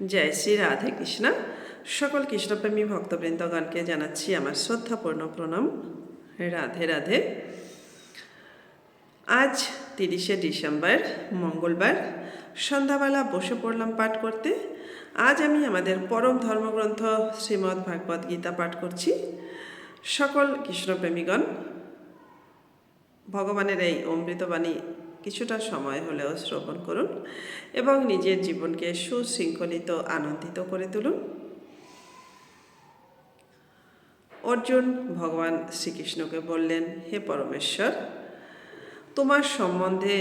জয় শ্রী রাধে কৃষ্ণ। সকল কৃষ্ণপ্রেমী ভক্তবৃন্দগণকে জানাচ্ছি আমার শ্রদ্ধাপূর্ণ প্রণাম। রাধে রাধে। আজ তিরিশে ডিসেম্বর, মঙ্গলবার, সন্ধ্যাবেলা বসে পড়লাম পাঠ করতে। আজ আমি আমাদের পরম ধর্মগ্রন্থ শ্রীমদ্ ভাগবত গীতা পাঠ করছি। সকল কৃষ্ণপ্রেমীগণ, ভগবানের এই অমৃতবাণী কিছুটা সময় হলেও শ্রবণ করুন এবং নিজের জীবনকে সুশৃঙ্খলিত, আনন্দিত করে তুলুন। অর্জুন, ভগবান শ্রীকৃষ্ণকে বললেন, হে পরমেশ্বর, তোমার সম্বন্ধে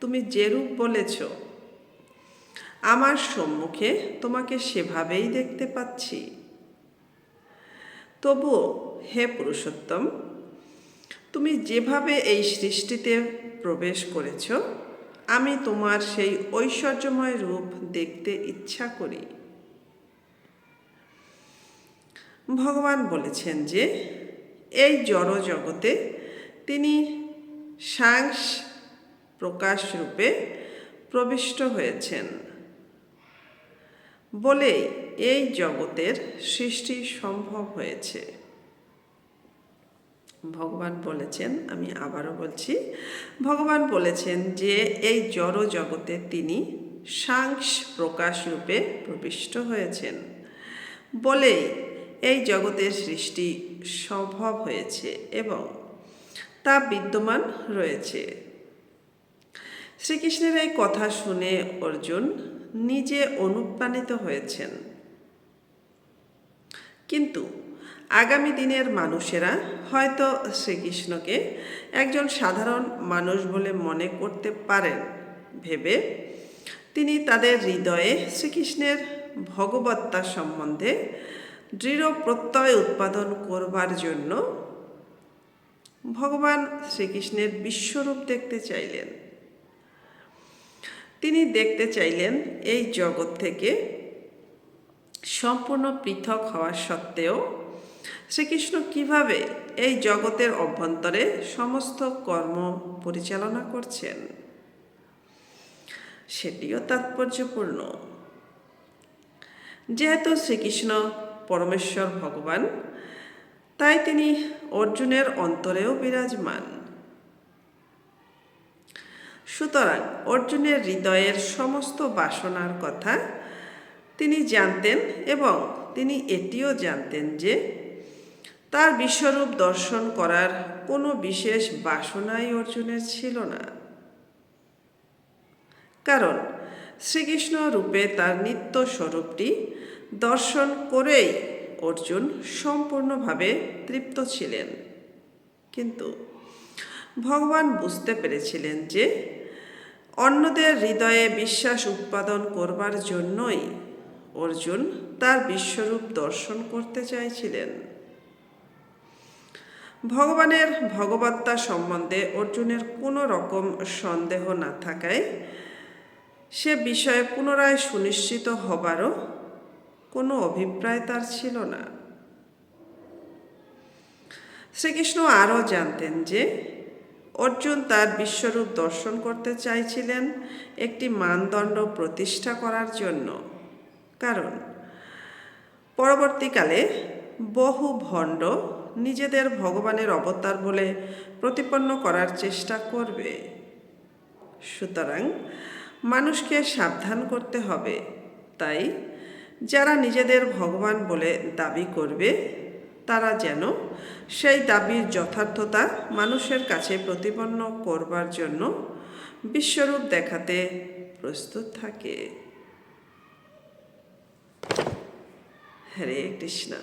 তুমি যে রূপ বলেছ, আমার সম্মুখে তোমাকে সেভাবেই দেখতে পাচ্ছি। তবুও, হে পুরুষোত্তম, তুমি যেভাবে এই সৃষ্টিতে প্রবেশ করেছ, আমি তোমার সেই ঐশ্বর্যময় রূপ দেখতে ইচ্ছা করি। ভগবান বলেছেন যে, এই জড় জগতে তিনি সাংস প্রকাশ রূপে প্রবিষ্ট হয়েছেন। বলেই এই জগতের সৃষ্টি সম্ভব হয়েছে। ভগবান বলেছেন, আমি আবারও বলছি, ভগবান বলেছেন যে এই জড় জগতে তিনি সাংস প্রকাশ রূপে প্রবিষ্ট হয়েছেন। বলেই এই জগতের সৃষ্টি সম্ভব হয়েছে এবং তা বিদ্যমান রয়েছে। শ্রীকৃষ্ণের এই কথা শুনে অর্জুন নিজে অনুপ্রাণিত হয়েছেন। কিন্তু আগামী দিনের মানুষেরা হয়তো শ্রীকৃষ্ণকে একজন সাধারণ মানুষ বলে মনে করতে পারেন। ভেবে তিনি তাদের হৃদয়ে শ্রীকৃষ্ণের ভগবত্তা সম্বন্ধে দৃঢ় প্রত্যয় উৎপাদন করবার জন্য ভগবান শ্রীকৃষ্ণের বিশ্বরূপ দেখতে চাইলেন। তিনি দেখতে চাইলেন এই জগৎ থেকে সম্পূর্ণ পৃথক হওয়া সত্ত্বেও শ্রীকৃষ্ণ কীভাবে এই জগতের অভ্যন্তরে সমস্ত কর্ম পরিচালনা করছেন? সেটিও তাৎপর্যপূর্ণ। যেহেতু শ্রীকৃষ্ণ পরমেশ্বর ভগবান, তাই তিনি অর্জুনের অন্তরেও বিরাজমান। সুতরাং অর্জুনের হৃদয়ের সমস্ত বাসনার কথা তিনি জানতেন এবং তিনি এটিও জানতেন যে তার বিশ্বরূপ দর্শন করার কোনো বিশেষ বাসনাই অর্জুনের ছিল না। কারণ শ্রীকৃষ্ণ রূপে তার নিত্য স্বরূপটি দর্শন করেই অর্জুন সম্পূর্ণভাবে তৃপ্ত ছিলেন। কিন্তু ভগবান বুঝতে পেরেছিলেন যে অন্যদের হৃদয়ে বিশ্বাস উৎপাদন করবার জন্যই অর্জুন তার বিশ্বরূপ দর্শন করতে চাইছিলেন। ভগবানের ভগবত্তা সম্বন্ধে অর্জুনের কোনো রকম সন্দেহ না থাকায় সে বিষয়ে পুনরায় সুনিশ্চিত হবারও কোনো অভিপ্রায় তার ছিল না। শ্রীকৃষ্ণ আরও জানতেন যে অর্জুন তার বিশ্বরূপ দর্শন করতে চাইছিলেন একটি মানদণ্ড প্রতিষ্ঠা করার জন্য। কারণ পরবর্তীকালে বহু ভণ্ড নিজেদের ভগবানের অবতার বলে প্রতিপন্ন করার চেষ্টা করবে। সুতরাং মানুষকে সাবধান করতে হবে। তাই যারা নিজেদের ভগবান বলে দাবি করবে, তারা যেন সেই দাবির যথার্থতা মানুষের কাছে প্রতিপন্ন করবার জন্য বিশ্বরূপ দেখাতে প্রস্তুত থাকে। হরে কৃষ্ণা।